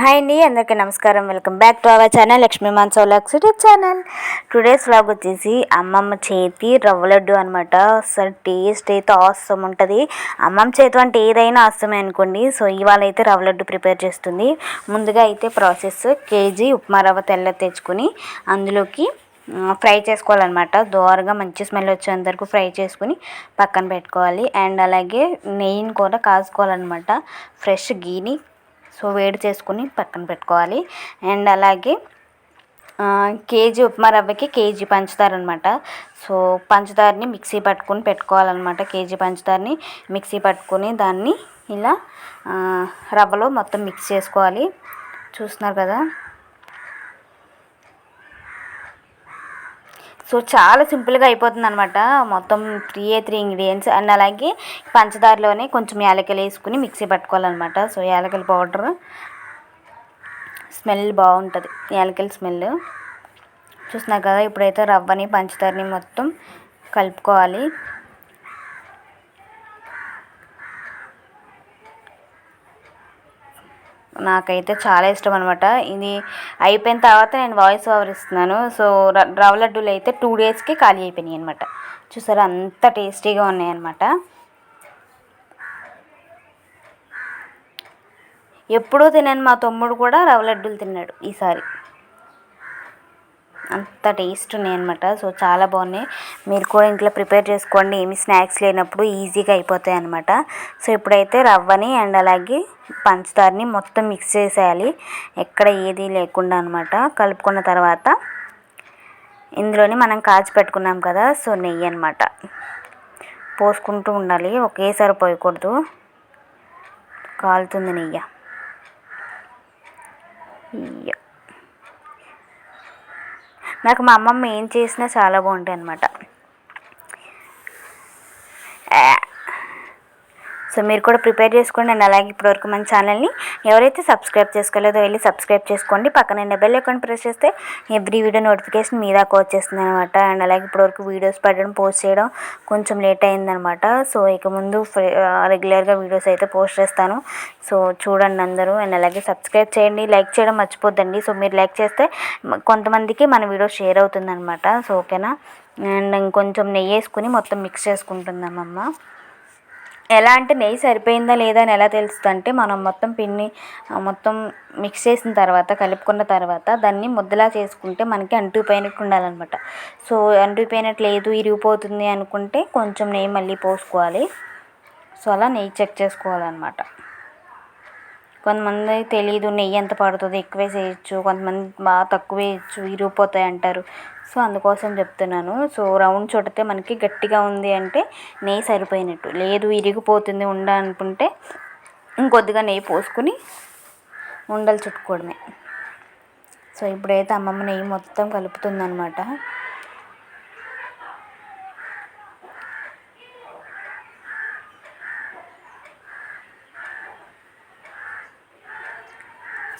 Hi అండి అందరికీ నమస్కారం. Welcome back to our channel Lakshmi మాన్సోలాక్స్ YouTube channel. Today's vlog వచ్చేసి అమ్మమ్మ చేతి రవ్వ లడ్డు అనమాట అసలు టేస్ట్ అయితే ఆస్తం ఉంటుంది. అమ్మమ్మ చేతి అంటే ఏదైనా ఆస్తమే అనుకోండి. సో ఇవాళ అయితే రవ్వ లడ్డు ప్రిపేర్ చేస్తుంది. ముందుగా అయితే ప్రాసెస్ కేజీ ఉప్మా రవ్వ తెల్ల తెచ్చుకొని అందులోకి ఫ్రై చేసుకోవాలన్నమాట. దోరగా మంచి స్మెల్ వచ్చేంత వరకు ఫ్రై చేసుకుని పక్కన పెట్టుకోవాలి. అండ్ అలాగే నెయ్యిని కూడా కాసుకోవాలన్నమాట. ఫ్రెష్ గీని సో వేడి చేసుకుని పక్కన పెట్టుకోవాలి. అండ్ అలాగే కేజీ ఉప్మా రవ్వకి కేజీ పంచదార అనమాట సో పంచదారని మిక్సీ పట్టుకుని పెట్టుకోవాలన్నమాట. కేజీ పంచదారని మిక్సీ పట్టుకుని దాన్ని ఇలా రవ్వలో మొత్తం మిక్స్ చేసుకోవాలి. చూస్తున్నారు కదా? సో చాలా సింపుల్గా అయిపోతుంది అనమాట మొత్తం three a three ingredients and అలాగే పంచదారలోనే కొంచెం యాలకలు వేసుకుని మిక్సీ పట్టుకోవాలన్నమాట. సో యాలకల పౌడర్. స్మెల్ బాగుంటుంది. యాలకల స్మెల్. చూస్తున్నారు కదా ఇప్పుడైతే రవ్వని పంచదారని మొత్తం కలుపుకోవాలి. నాకైతే చాలా ఇష్టం అనమాట ఇది అయిపోయిన తర్వాత నేను వాయిస్ ఓవర్ ఇస్తున్నాను. సో రవ్వ లడ్డూలు అయితే టూ డేస్కి ఖాళీ అయిపోయినాయి అనమాట చూసారా? అంత టేస్టీగా ఉన్నాయన్నమాట ఎప్పుడూ తినని మా తమ్ముడు కూడా రవ్వ లడ్డూలు తిన్నాడు ఈసారి. అంత టేస్ట్ ఉన్నాయి అనమాట సో చాలా బాగున్నాయి. మీరు కూడా ఇంట్లో ప్రిపేర్ చేసుకోండి. ఏమి స్నాక్స్ లేనప్పుడు ఈజీగా అయిపోతాయి అనమాట సో ఇప్పుడైతే రవ్వని అండ్ అలాగే పంచదారని మొత్తం మిక్స్ చేసేయాలి. ఎక్కడ ఏది లేకుండా అనమాట కలుపుకున్న తర్వాత ఇందులోనే మనం కాచి పెట్టుకున్నాం కదా సో నెయ్యి అనమాట పోసుకుంటూ ఉండాలి. ఒకేసారి పోయకూడదు. కాలుతుంది నెయ్యి. నాకు మా అమ్మమ్మ ఏం చేసినా చాలా బాగుంటాయి అన్నమాట సో మీరు కూడా ప్రిపేర్ చేసుకోండి అండ్ అలాగే ఇప్పటివరకు మన ఛానల్ని ఎవరైతే సబ్స్క్రైబ్ చేసుకోలేదో వెళ్ళి సబ్స్క్రైబ్ చేసుకోండి. పక్కన బెల్ అకౌంట్ ప్రెస్ చేస్తే ఎవ్రీ వీడియో నోటిఫికేషన్ మీ దాకా వచ్చేస్తుంది అనమాట అండ్ అలాగే ఇప్పటివరకు వీడియోస్ పెట్టడం పోస్ట్ చేయడం కొంచెం లేట్ అయిందనమాట సో ఇక ముందు రెగ్యులర్గా వీడియోస్ అయితే పోస్ట్ చేస్తాను. సో చూడండి అందరూ అండ్ అలాగే సబ్స్క్రైబ్ చేయండి. లైక్ చేయడం మర్చిపోద్దండి. సో మీరు లైక్ చేస్తే కొంతమందికి మన వీడియో షేర్ అవుతుందన్నమాట. సో ఓకేనా? అండ్ ఇంకొంచెం నెయ్యి వేసుకుని మొత్తం మిక్స్ చేసుకుంటుందామమ్మ ఎలా అంటే నెయ్యి సరిపోయిందా లేదా అని ఎలా తెలుస్తుంది అంటే మనం మొత్తం పిన్ని మొత్తం మిక్స్ చేసిన తర్వాత కలుపుకున్న తర్వాత దాన్ని ముద్దలా చేసుకుంటే మనకి అంటుకుపోయినట్టు ఉండాలన్నమాట. సో అంటుకుపోయినట్టు లేదు ఇరిగిపోతుంది అనుకుంటే కొంచెం నెయ్యి మళ్ళీ పోసుకోవాలి. సో అలా నెయ్యి చెక్ చేసుకోవాలన్నమాట. కొంతమంది తెలియదు నెయ్యి ఎంత పడుతుంది ఎక్కువ వేసేయచ్చు కొంతమంది బాగా తక్కువ వేయచ్చు విరిగిపోతాయి అంటారు. సో అందుకోసం చెప్తున్నాను. సో రౌండ్ చుడితే మనకి గట్టిగా ఉంది అంటే నెయ్యి సరిపోయినట్టు. లేదు విరిగిపోతుంది ఉండ అనుకుంటే ఇంకొద్దిగా నెయ్యి పోసుకుని ఉండలు చుట్టుకోవడమే. సో ఇప్పుడైతే అమ్మమ్మ నెయ్యి మొత్తం కలుపుతుందనమాట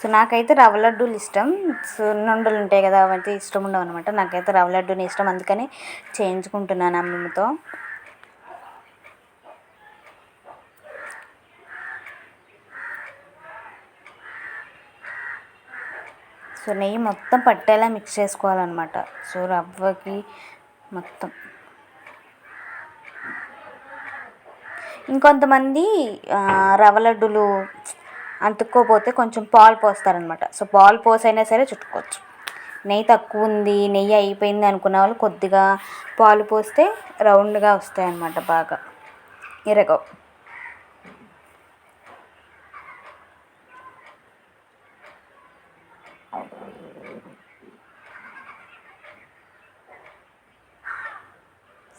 సో నాకైతే రవ్వ లడ్డూలు ఇష్టం. సున్నుండలు ఉంటాయి కదా అవైతే ఇష్టం ఉండవు అనమాట నాకైతే రవ్వ లడ్డూని ఇష్టం. అందుకని చేయించుకుంటున్నాను అమ్మమ్మతో. సో నెయ్యి మొత్తం పట్టేలా మిక్స్ చేసుకోవాలన్నమాట. సో రవ్వకి మొత్తం. ఇంకొంతమంది రవ్వ లడ్డులు అంటుకోపోతే కొంచెం పాలు పోస్తారనమాట. సో పాలు పోసైనా సరే చుట్టుకోవచ్చు. నెయ్యి తక్కువ ఉంది నెయ్యి అయిపోయింది అనుకున్న వాళ్ళు కొద్దిగా పాలు పోస్తే రౌండ్గా వస్తాయి అన్నమాట బాగా. ఇరగవు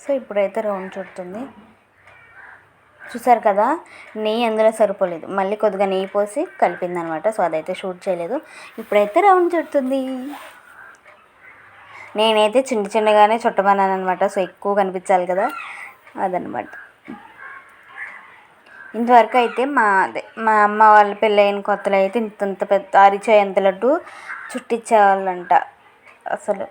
సో ఇప్పుడైతే రౌండ్ చుడుతుంది. చూసారు కదా నెయ్యి అందులో సరిపోలేదు. మళ్ళీ కొద్దిగా నెయ్యి పోసి కలిపింది అనమాట సో అదైతే షూట్ చేయలేదు. ఇప్పుడైతే రౌండ్ చుడుతుంది నేనైతే చిన్న చిన్నగానే చుట్టమన్నాను అనమాట సో ఎక్కువ కనిపించాలి కదా అదనమాట. ఇంతవరకు అయితే మా అదే మా అమ్మ వాళ్ళ పెళ్ళైన కొత్తలో అయితే ఇంత పెద్ద అరిచే ఎంత లడ్డు చుట్టించేవాళ్ళంట అసలు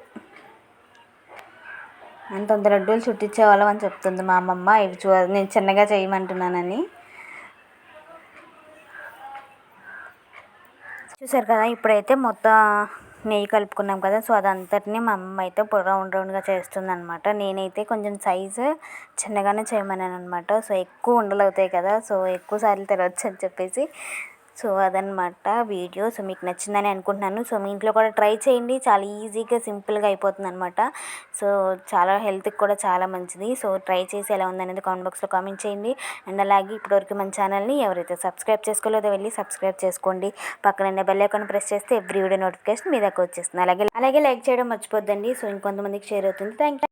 అంతంత లడ్డూలు చుట్టించేవాళ్ళం అని చెప్తుంది మా అమ్మమ్మ. ఇవి చూ నేను చిన్నగా చేయమంటున్నానని. చూసారు కదా ఇప్పుడైతే మొత్తం నెయ్యి కలుపుకున్నాం కదా సో అదంతటిని మా అమ్మ అయితే రౌండ్ రౌండ్గా చేస్తుంది అనమాట నేనైతే కొంచెం సైజు చిన్నగానే చేయమన్నాను అనమాట సో ఎక్కువ ఉండలు అవుతాయి కదా సో ఎక్కువ సార్లు తెరవచ్చు అని చెప్పేసి సో అదనమాట వీడియో. సో మీకు నచ్చిందని అనుకుంటున్నాను. సో మీ ఇంట్లో కూడా ట్రై చేయండి. చాలా ఈజీగా సింపుల్గా అయిపోతుంది అనమాట సో చాలా హెల్త్కి కూడా చాలా మంచిది. సో ట్రై చేసి ఎలా ఉందనేది కామెంట్ బాక్స్లో కామెంట్ చేయండి. అండ్ అలాగే ఇప్పటివరకు మన ఛానల్ని ఎవరైతే సబ్స్క్రైబ్ చేసుకోలేదో వెళ్ళి సబ్స్క్రైబ్ చేసుకోండి. పక్కన బెల్ ఐకాన్ ప్రెస్ చేస్తే ఎవ్రీ వీడియో నోటిఫికేషన్ మీ దగ్గర వచ్చేస్తుంది. అలాగే అలాగే లైక్ చేయడం మర్చిపోద్దండి. సో ఇంకొంతమందికి షేర్ అవుతుంది. థ్యాంక్